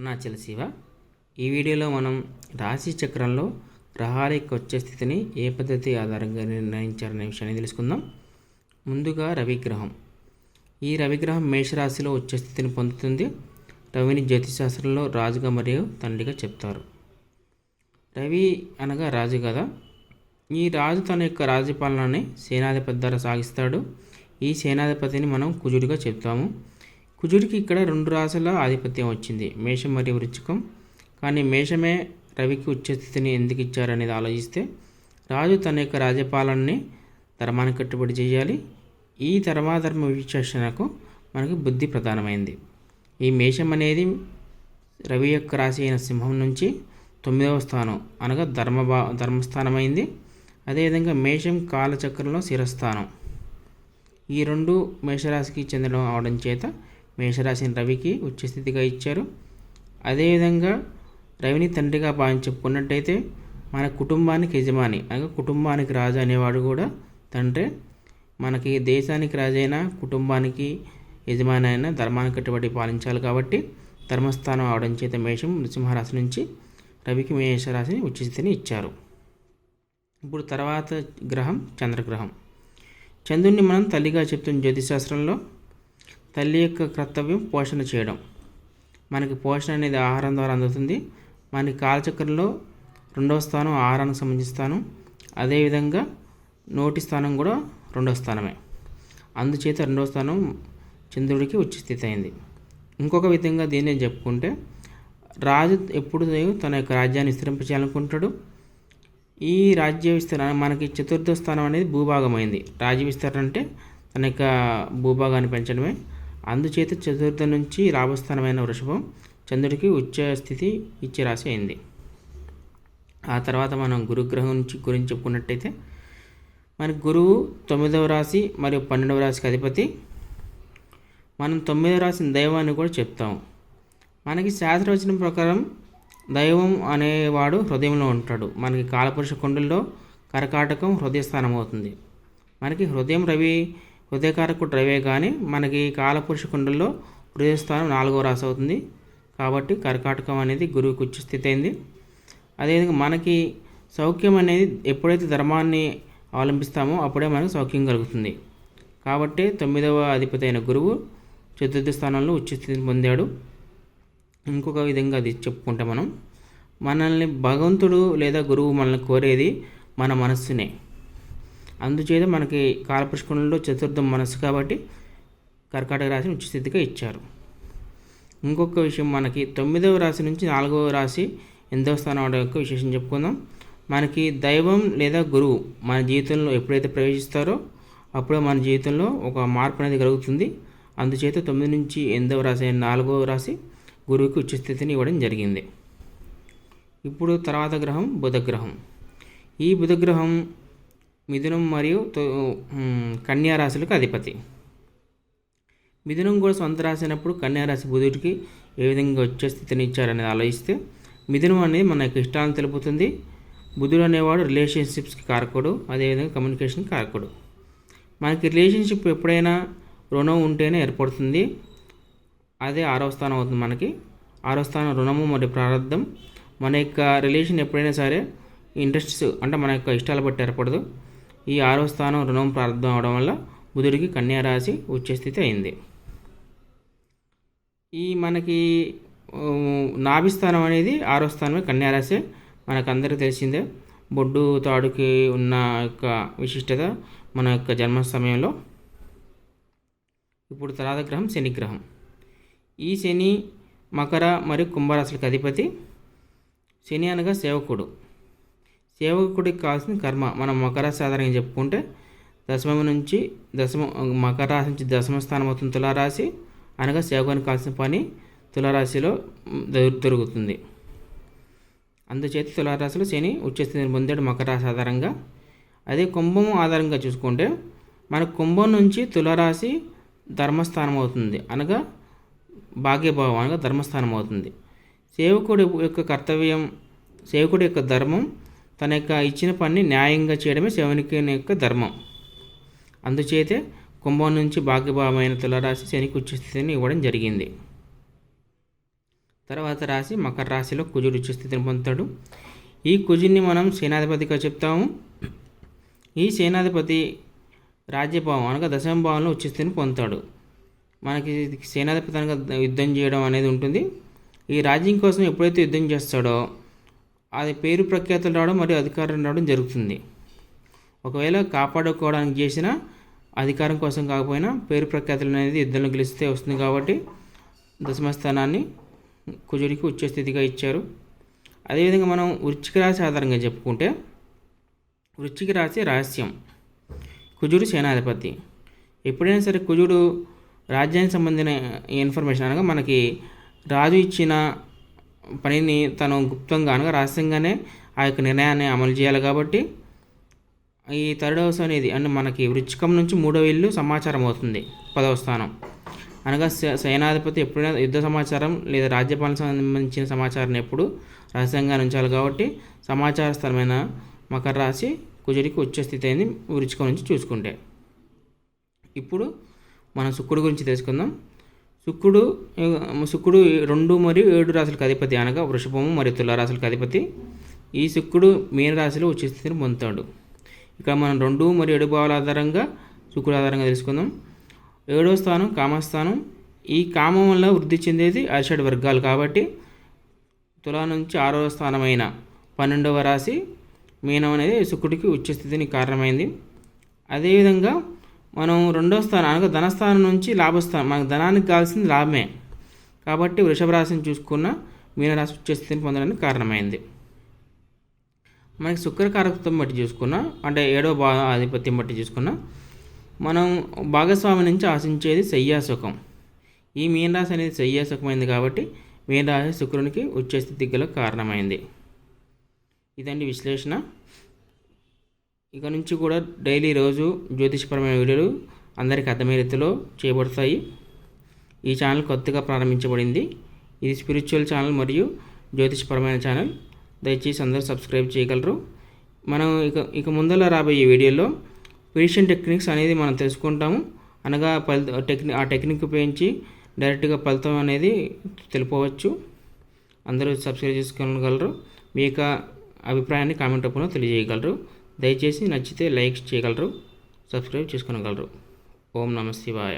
అరుణాచల శివ. ఈ వీడియోలో మనం రాశి చక్రంలో గ్రహాల యొక్క వచ్చే స్థితిని ఏ పద్ధతి ఆధారంగా నిర్ణయించారనే విషయాన్ని తెలుసుకుందాం. ముందుగా రవిగ్రహం. ఈ రవిగ్రహం మేషరాశిలో వచ్చే స్థితిని పొందుతుంది. రవిని జ్యోతిశాస్త్రంలో రాజుగా మరియు తండ్రిగా చెప్తారు. రవి అనగా రాజు కదా. ఈ రాజు తన యొక్క రాజ్యపాలనని సేనాధిపతి ద్వారా సాగిస్తాడు. ఈ సేనాధిపతిని మనం కుజుడిగా చెప్తాము. కుజుడికి ఇక్కడ రెండు రాశుల ఆధిపత్యం వచ్చింది. మేషం మరియు వృచ్చికం. కానీ మేషమే రవికి ఉచ్చస్థితిని ఎందుకు ఇచ్చారనేది ఆలోచిస్తే రాజు తన యొక్క రాజ్యపాలనని ధర్మానికి కట్టుబడి చేయాలి. ఈ ధర్మాధర్మ విచక్షణకు మనకి బుద్ధి ప్రధానమైంది. ఈ మేషం అనేది రవి యొక్క రాశి అయిన సింహం నుంచి తొమ్మిదవ స్థానం అనగా ధర్మభా ధర్మస్థానమైంది. అదేవిధంగా మేషం కాలచక్రంలో శిరస్థానం. ఈ రెండు మేషరాశికి చెందడం అవడం చేత మేషరాశిని రవికి ఉచ్చస్థితిగా ఇచ్చారు. అదేవిధంగా రవిని తండ్రిగా భావించి చెప్పుకున్నట్టయితే మన కుటుంబానికి యజమాని అనగా కుటుంబానికి రాజు అనేవాడు కూడా తండ్రి. మనకి దేశానికి రాజైన కుటుంబానికి యజమాని అయిన ధర్మానికి కట్టుబడి పాలించాలి కాబట్టి ధర్మస్థానం అవడం చేత మేషం నృసింహరాశి నుంచి రవికి మేషరాశిని ఉచితిని ఇచ్చారు. ఇప్పుడు తర్వాత గ్రహం చంద్రగ్రహం. చంద్రుణ్ణి మనం తల్లిగా చెప్తున్న జ్యోతిశాస్త్రంలో తల్లి యొక్క కర్తవ్యం పోషణ చేయడం. మనకి పోషణ అనేది ఆహారం ద్వారా అందుతుంది. మనకి కాలచక్రంలో రెండవ స్థానం ఆహారానికి సంబంధించిన స్థానం అదేవిధంగా నోటి స్థానం కూడా రెండవ స్థానమే. అందుచేత రెండవ స్థానం చంద్రుడికి వచ్చి స్థితి అయింది ఇంకొక విధంగా దీన్ని చెప్పుకుంటే రాజు ఎప్పుడు తన యొక్క రాజ్యాన్ని విస్తరింపచేయాలనుకుంటాడు. ఈ రాజ్య విస్తరణ మనకి చతుర్థ స్థానం అనేది భూభాగమైంది. రాజ్య విస్తరణ అంటే తన యొక్క భూభాగాన్ని పెంచడమే. అందుచేత చతుర్థ నుంచి లాభస్థానమైన వృషభం చంద్రుడికి ఉచ్చ స్థితి ఇచ్చే రాశి అయింది. ఆ తర్వాత మనం గురుగ్రహం నుంచి గురించి చెప్పుకున్నట్టయితే మనకి గురువు తొమ్మిదవ రాశి మరియు పన్నెండవ రాశికి అధిపతి. మనం తొమ్మిదవ రాశిని దైవాన్ని కూడా చెప్తాం. మనకి శాస్త్రవచనం ప్రకారం దైవం అనేవాడు హృదయంలో ఉంటాడు. మనకి కాలపురుష కుండల్లో కరకాటకం హృదయస్థానం అవుతుంది. మనకి హృదయం రవి హృదయకారకు డ్రైవే కానీ మనకి కాలపురుష కుండల్లో హృదయస్థానం నాలుగో రాశి అవుతుంది. కాబట్టి కర్కాటకం అనేది గురువుకి ఉచ్చ స్థితి అయింది అదేవిధంగా మనకి సౌఖ్యం అనేది ఎప్పుడైతే ధర్మాన్ని అవలంబిస్తామో అప్పుడే మనకు సౌఖ్యం కలుగుతుంది. కాబట్టి తొమ్మిదవ అధిపతి అయిన గురువు చతుర్థ స్థానంలో ఉచ్చస్థితిని పొందాడు. ఇంకొక విధంగా అది చెప్పుకుంటే మనం. మనల్ని భగవంతుడు లేదా గురువు మనల్ని కోరేది మన మనస్సునే. అందుచేత మనకి కాలపుష్కణంలో చతుర్థం మనసు కాబట్టి కర్కాటక రాశిని ఉచితస్థితిగా ఇచ్చారు. ఇంకొక విషయం మనకి తొమ్మిదవ రాశి నుంచి నాలుగవ రాశి ఎనిమిదవ స్థానం యొక్క విశేషం చెప్పుకుందాం. మనకి దైవం లేదా గురువు మన జీవితంలో ఎప్పుడైతే ప్రవేశిస్తారో అప్పుడే మన జీవితంలో ఒక మార్పు అనేది కలుగుతుంది. అందుచేత తొమ్మిది నుంచి ఎనిమిదవ రాశి అయిన నాలుగవ రాశి గురువుకి ఉచ్చస్థితిని ఇవ్వడం జరిగింది. ఇప్పుడు తర్వాత గ్రహం బుధగ్రహం. ఈ బుధగ్రహం మిథునం మరియు కన్యారాశులకు అధిపతి. మిథునం కూడా సొంత రాశి అయినప్పుడు కన్యారాశి బుధుడికి ఏ విధంగా వచ్చే స్థితిని ఇచ్చారనేది ఆలోచిస్తే మిథునం అనేది మన యొక్క ఇష్టాలను తెలుపుతుంది. బుధుడు అనేవాడు రిలేషన్షిప్స్కి కారకుడు అదేవిధంగా కమ్యూనికేషన్ కారకుడు. మనకి రిలేషన్షిప్ ఎప్పుడైనా రుణం ఉంటేనే ఏర్పడుతుంది. అదే ఆరవ స్థానం అవుతుంది మనకి. ఆరో స్థానం రుణము మరియు ప్రారంధం మన యొక్క రిలేషన్ ఎప్పుడైనా సరే ఇంట్రెస్ట్స్ అంటే మన యొక్క ఇష్టాలు బట్టి ఏర్పడదు. ఈ ఆరో స్థానం రుణం ప్రారంభం అవడం వల్ల బుధుడికి కన్యారాశి వచ్చే స్థితి అయింది. ఈ మనకి నాభిస్థానం అనేది ఆరో స్థానమే కన్యారాశి మనకు అందరికీ తెలిసిందే బొడ్డు తాడుకి ఉన్న యొక్క విశిష్టత మన యొక్క జన్మ సమయంలో. ఇప్పుడు తర్వాత గ్రహం శని గ్రహం. ఈ శని మకర మరియు కుంభరాశులకు అధిపతి. శని అనగా సేవకుడు. సేవకుడికి కావాల్సిన కర్మ. మనం మకర సాధారణంగా చెప్పుకుంటే దశమ నుంచి దశమ మకర రాశి నుంచి దశమ స్థానం అవుతుంది తులారాశి. అనగా సేవకునికి కావాల్సిన పని తులారాశిలో దొరుకుతుంది. అందుచేత తులారాశిలో శని ఉచ్చస్థితిని పొందాడు మకర రాశి ఆధారంగా. అదే కుంభం ఆధారంగా చూసుకుంటే మన కుంభం నుంచి తులారాశి ధర్మస్థానం అవుతుంది. అనగా భాగ్యభావం అనగా ధర్మస్థానం అవుతుంది. సేవకుడి యొక్క కర్తవ్యం సేవకుడి యొక్క ధర్మం తన యొక్క ఇచ్చిన పనిని న్యాయంగా చేయడమే సేవనికి యొక్క ధర్మం. అందుచేతే కుంభం నుంచి భాగ్యభావమైన తులరాశి శనికి ఉచ్చస్థితిని ఇవ్వడం జరిగింది. తర్వాత రాశి మకర రాశిలో కుజుడు ఉచిస్థితిని పొందుతాడు. ఈ కుజుడిని మనం సేనాధిపతిగా చెప్తాము. ఈ సేనాధిపతి రాజ్యభావం అనగా దశమభావంలో భావంలో పొందుతాడు. మనకి సేనాధిపతి అనగా యుద్ధం చేయడం అనేది ఉంటుంది. ఈ రాజ్యం కోసం ఎప్పుడైతే యుద్ధం చేస్తాడో అది పేరు ప్రఖ్యాతులు రావడం మరియు అధికారం రావడం జరుగుతుంది. ఒకవేళ కాపాడుకోవడానికి చేసిన అధికారం కోసం కాకపోయినా పేరు ప్రఖ్యాతులు అనేది యుద్ధంలో గెలిస్తే వస్తుంది కాబట్టి దశమస్థానాన్ని కుజుడికి ఉచ్చస్థితిగా ఇచ్చారు. అదేవిధంగా మనం వృచ్చిక రాశి ఆధారంగా చెప్పుకుంటే వృచ్చిక రాశి రహస్యం. కుజుడు సేనాధిపతి. ఎప్పుడైనా సరే కుజుడు రాజ్యానికి సంబంధించిన ఇన్ఫర్మేషన్ అనగా మనకి రాజు ఇచ్చిన పనిని తను గుప్తంగా అనగా రహస్యంగానే ఆ యొక్క నిర్ణయాన్ని అమలు చేయాలి కాబట్టి ఈ థర్డ్ హౌస్ అనేది అంటే మనకి వృచ్చికం నుంచి మూడవ ఇల్లు సమాచారం అవుతుంది పదవ స్థానం. అనగా సేనాధిపతి ఎప్పుడైనా యుద్ధ సమాచారం లేదా రాజ్యపాలన సంబంధించిన సమాచారం ఎప్పుడు రహస్యంగా ఉంచాలి కాబట్టి సమాచార స్థలమైన మకర రాశి కుజుడికి వచ్చే స్థితి అయింది వృచ్చికం నుంచి చూసుకుంటే. ఇప్పుడు మనం శుక్రుడి గురించి తెలుసుకుందాం. శుక్రుడు శుక్రుడు రెండు మరియు ఏడు రాశులకు అధిపతి అనగా వృషభము మరియు తులారాశులకు అధిపతి. ఈ శుక్రుడు మీన రాశిలో స్థితిని పొందుతాడు. ఇక్కడ మనం రెండు మరియు ఏడు భావాల ఆధారంగా శుక్రుడు ఆధారంగా తెలుసుకుందాం. ఏడవ స్థానం కామస్థానం. ఈ కామం వల్ల వృద్ధి చెందేది అరిషడ్ వర్గాలు కాబట్టి తులా నుంచి ఆరవ స్థానమైన పన్నెండవ రాశి మీనం అనేది శుక్రుడికి ఉచ్చస్థితిని కారణమైంది. అదేవిధంగా మనం రెండవ స్థానం అనగా ధనస్థానం నుంచి లాభస్థానం మనకు ధనానికి కావాల్సింది లాభమే. కాబట్టి వృషభ రాశిని చూసుకున్న మీనరాశి ఉచ్చస్థితిని పొందడానికి కారణమైంది. మనకి శుక్రకారకత్వం బట్టి చూసుకున్న అంటే ఏడో భా ఆధిపత్యం బట్టి చూసుకున్న మనం భాగస్వామి నుంచి ఆశించేది శయ్యాసుఖం ఈ మీనరాశి అనేది శయ్యాసుఖమైంది కాబట్టి మీనరాశి శుక్రునికి ఉచ్చస్థితి గల కారణమైంది. ఇదండి విశ్లేషణ. ఇక నుంచి కూడా డైలీ రోజు జ్యోతిషపరమైన వీడియోలు అందరికీ అర్థమయ్యే రీతిలో చేయబడతాయి. ఈ ఛానల్ కొత్తగా ప్రారంభించబడింది. ఇది స్పిరిచువల్ ఛానల్ మరియు జ్యోతిషపరమైన ఛానల్. దయచేసి అందరూ సబ్స్క్రైబ్ చేయగలరు. మనం ఇక ఇక ముందర రాబోయే వీడియోలో పేషెంట్ టెక్నిక్స్ అనేది మనం తెలుసుకుంటాము. అనగా ఫలిత టెక్నిక్ ఆ టెక్నిక్ ఉపయోగించి డైరెక్ట్గా ఫలితం అనేది తెలుపవచ్చు. అందరూ సబ్స్క్రైబ్ చేసుకోగలరు. మీ యొక్క అభిప్రాయాన్ని కామెంట్ రూపంలో తెలియజేయగలరు. దయచేసి నచ్చితే లైక్ చేయగలరు సబ్స్క్రైబ్ చేసుకోగలరు. ఓం నమ శివాయ.